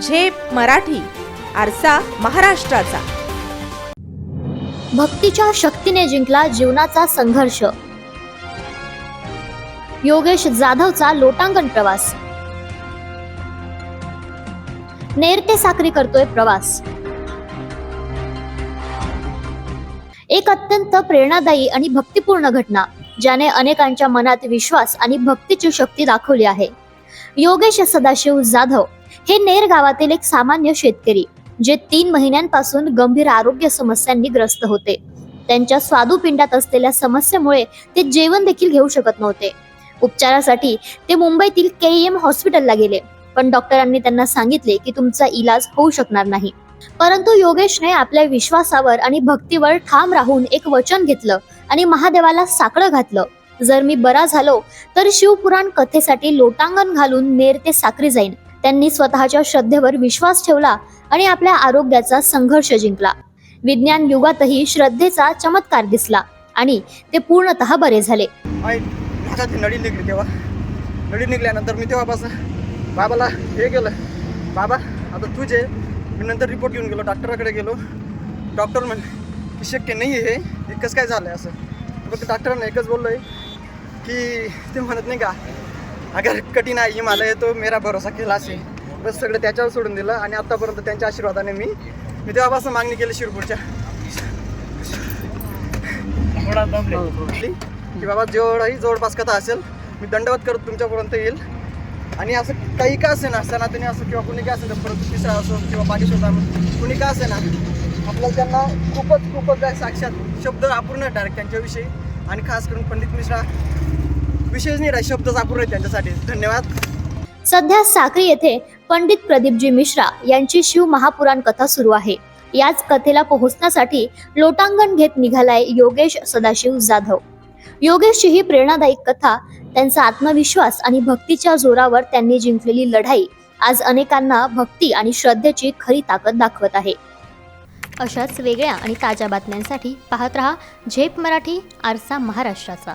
झेप मराठी आरसा महाराष्ट्राचा. भक्तीच्या शक्तीने जिंकला जीवनाचा संघर्ष. योगेश जाधवचा लोटांगण प्रवास. नेर ते साक्री करतोय प्रवास. एक अत्यंत प्रेरणादायी आणि भक्तिपूर्ण घटना ज्याने अनेकांच्या मनात विश्वास आणि भक्तीची शक्ती दाखवली आहे. योगेश सदाशिव जाधव हे नेर गावातील एक सामान्य शेतकरी जे तीन महिन्यांपासून गंभीर आरोग्य समस्यांनी ग्रस्त होते. त्यांच्या स्वादुपिंडात असलेल्या समस्येमुळे ते जेवण देखील घेऊ शकत नव्हते. उपचारासाठी ते मुंबईतील के एम हॉस्पिटलला गेले पण डॉक्टरांनी त्यांना सांगितले की तुमचा इलाज होऊ शकणार नाही. परंतु योगेशने आपल्या विश्वासावर आणि भक्तीवर ठाम राहून एक वचन घेतलं आणि महादेवाला साकडं घातलं. जर मी बरा झालो तर शिवपुराण कथेसाठी लोटांगण घालून नेर ते साक्री जाईन. त्यांनी स्वतःच्या श्रद्धेवर विश्वास ठेवला आणि आपल्या आरोग्याचा संघर्ष जिंकला. विज्ञान युगातही श्रद्धेचा चमत्कार दिसला आणि ते पूर्णतः बरे झाले. आई नळी नडी निघली तेव्हा. नडी निघल्यानंतर मी तेव्हापासून बाबाला हे केलं. बाबा आता तुझे मी नंतर रिपोर्ट घेऊन गेलो डॉक्टराकडे गेलो. डॉक्टर म्हण की शक्य नाही आहे हे कसं काय झालं आहे असं फक्त डॉक्टरांना एकच बोललो आहे की ते म्हणत नाही का अगर कठीण आहे हिमालय तो मेरा भरोसा केला असे बस सगळं त्याच्यावर सोडून दिलं आणि आत्तापर्यंत त्यांच्या आशीर्वादाने मी मी तेव्हापासून मागणी केली शिरपूरच्या. की बाबा जेवढाही जवळपास कथा असेल मी दंडवत करत तुमच्यापर्यंत येईल. आणि असं काही का असे ना सनातनी असो किंवा कुणी का असेल परंतु तिसरा असो किंवा बागेश्वर कुणी का असे ना आपल्याला त्यांना खूपच खूपच साक्षात शब्द अपूर्ण आहे डायरेक्ट त्यांच्याविषयी. आणि खास करून पंडित मिश्रा विशेष नाही राही शब्दच अपूर्ण त्यांच्यासाठी. धन्यवाद. सध्या साक्री येथे पंडित प्रदीपजी मिश्रा यांची शिव महापुराण कथा सुरू आहे. याच कथेला पोहोचण्यासाठी लोटांगण घेत निघालाय योगेश सदाशिव जाधव. योगेशची ही प्रेरणादायी कथा त्यांचा आत्मविश्वास आणि भक्तीच्या जोरावर त्यांनी जिंकलेली लढाई आज अनेकांना भक्ती आणि श्रद्धेची खरी ताकद दाखवत आहे. अशाच वेगळ्या आणि ताज्या बातम्यांसाठी पाहत रहा झेप मराठी आरसा महाराष्ट्राचा.